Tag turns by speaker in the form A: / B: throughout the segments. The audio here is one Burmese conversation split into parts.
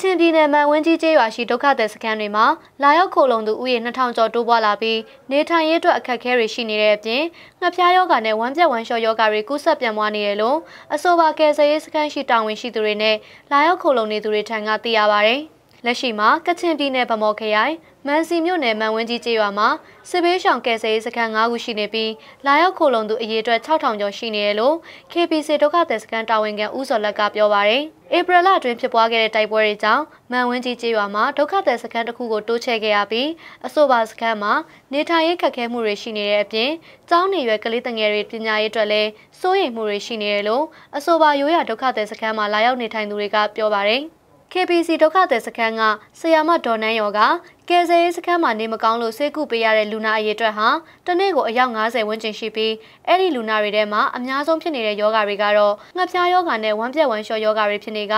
A: ချင်ပြည်နယ်မှန်ဝင်းကြီးကျေးရွာရှိဒုက္ခသည်စခန်းတွေမှာလာရောက်ခိုလုံသူဥယျာဉ်2000ကျော်တိုးပွားလာပြီးနေထိုင်ရေးအတွက်အခက်အခဲတွေရှိနေတဲ့အပြင်ငှက်ဖျားယောဂါနဲ့ဝမ်းပြက်ဝမ်းလျှော်ယောဂါတွေကူးစက်ပြန့်ပွားနေတယ်လို့အဆိုပါကယ်ဆယ်ရေးစခန်းရှိတာဝန်ရှိသူတွေနဲ့လာရောက်ခိုလုံနေသူတွေထံကသိရပါဗျ။ လက်ရှိမှာကချင်ပြည်နယ်ဗမော်ခရိုင်မန်စီမြို့နယ်မန်ဝင်းကြီးကျေးရွာမှာစစ်ဘေးရှောင်ကယ်ဆယ်ရေးစခန်း၅ခုရှိနေပြီးလာရောက်ခိုလုံသူအရေအတွက်6000ကျော်ရှိနေတယ်လို့ KPC ဒုက္ခသည်စခန်းတာဝန်ခံဦးစော်လက်ကပြောပါရယ်။ဧပြီလအတွင်းဖြစ်ပွားခဲ့တဲ့တိုက်ပွဲတွေကြောင့်မန်ဝင်းကြီးကျေးရွာမှာဒုက္ခသည်စခန်းတစ်ခုကိုတိုးချဲ့ခဲ့ရပြီးအဆိုပါစခန်းမှာနေထိုင်ရေးခက်ခဲမှုတွေရှိနေတဲ့အပြင်ကျောင်းနေရွယ်ကလေးတငယ်တွေပညာရေးအတွက်လည်းစိုးရိမ်မှုတွေရှိနေတယ်လို့အဆိုပါရိုးရာဒုက္ခသည်စခန်းမှာလာရောက်နေထိုင်သူတွေကပြောပါရယ်။ KBC ဒုက္ခသည်စခန်းကဆရာမဒေါ်နန်းရော်ကကယ်ဆယ်ရေးစခန်းမှာနေမကောင်းလို့ဆေးကုပေးရတဲ့လူနာအရေအတွက်ဟာတနေ့ကိုအယောက်90ဝန်းကျင်ရှိပြီးအဲ့ဒီလူနာတွေထဲမှာအများဆုံးဖြစ်နေတဲ့ယောဂါတွေကတော့ငှက်ဖျားယောဂါနဲ့ဝမ်းပြက်ဝမ်းလျှော်ယောဂါတွေဖြစ်နေက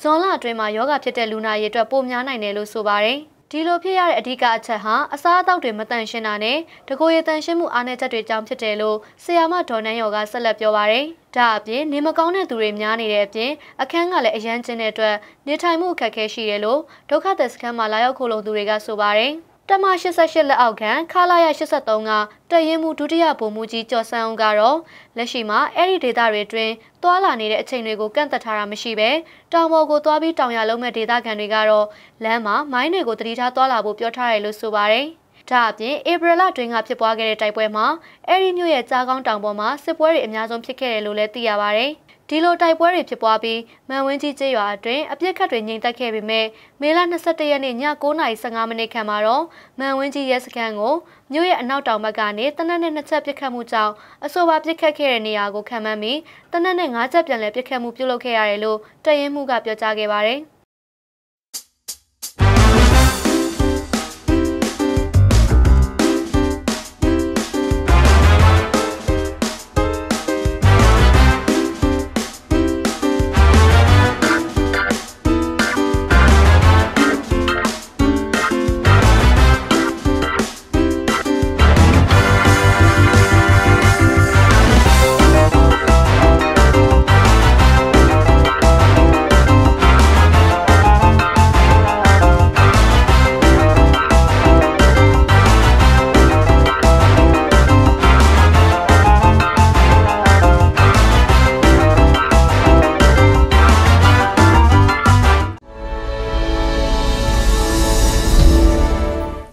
A: ဇွန်လအတွင်းမှာယောဂါဖြစ်တဲ့လူနာအရေအတွက်ပိုများနိုင်တယ်လို့ဆိုပါတယ်။ ဒီလိုဖြစ်ရတဲ့အဓိကအချက်ဟာအစားအသောက်တွေမတန့်ရှင်းတာနဲ့တကိုယ်ရည်တန့်ရှင်းမှုအားနည်းချက်တွေကြောင့်ဖြစ်တယ်လို့ဆရာမဒေါ်နန်းရော်ကဆက်လက်ပြောပါရယ်။ဒါအပြင်နေမကောင်းတဲ့သူတွေများနေတဲ့အပြင်အခန်းကလည်းအရန်ကျင်းတဲ့အတွက်နေထိုင်မှုအခက်အခဲရှိတယ်လို့ဒုက္ခသည်စခန်းမှာလာရောက်ခိုလုံသူတွေကဆိုပါရယ်။ တမ88လက်အောက်ခံခလာရ83ကတရင်မှုဒုတိယဗိုလ်မှူးကြီးကျော်ဆန်းအောင်ကတော့လက်ရှိမှာအဲ့ဒီဒေသတွေအတွင်းသွာလာနေတဲ့အချိန်တွေကိုကန့်သက်ထားတာမရှိပဲတောင်ပေါ်ကိုသွားပြီးတောင်ရလုံးမဲ့ဒေသခံတွေကတော့လမ်းမှာမိုင်းတွေကိုတတိထားသွာလာဖို့ပြောထားတယ်လို့ဆိုပါတယ်။ဒါအပြင်ဧပြီလတွင်ကဖြစ်ပွားခဲ့တဲ့တိုက်ပွဲမှာအဲ့ဒီမြို့ရဲ့ကြားကောင်းတောင်ပေါ်မှာစစ်ပွဲတွေအများဆုံးဖြစ်ခဲ့တယ်လို့လည်းသိရပါဗျ။ ဒီလိုတိုက်ပွဲတွေဖြစ်ပွားပြီးမန်ဝင်းကြီးကျေးရွာအတွင်းအပြစ်ခတ်တွေငြိမ်သက်ခဲ့ပေမဲ့မေလ22ရက်နေ့ည9:15မိနစ်ခန့်မှာတော့မန်ဝင်းကြီးရဲစခန်းကိုမြို့ရဲ့အနောက်တောင်ဘက်ကနေတနက်နဲ့နှစ်ချက်ပစ်ခတ်မှုကြောင့်အဆိုပါပစ်ခတ်ခဲ့တဲ့နေရာကိုခံမှန်းပြီးတနက်နဲ့၅ချက်ပြန်လည်ပစ်ခတ်မှုပြုလုပ်ခဲ့ရတယ်လို့တရင်မှုကပြောကြားခဲ့ပါတယ်။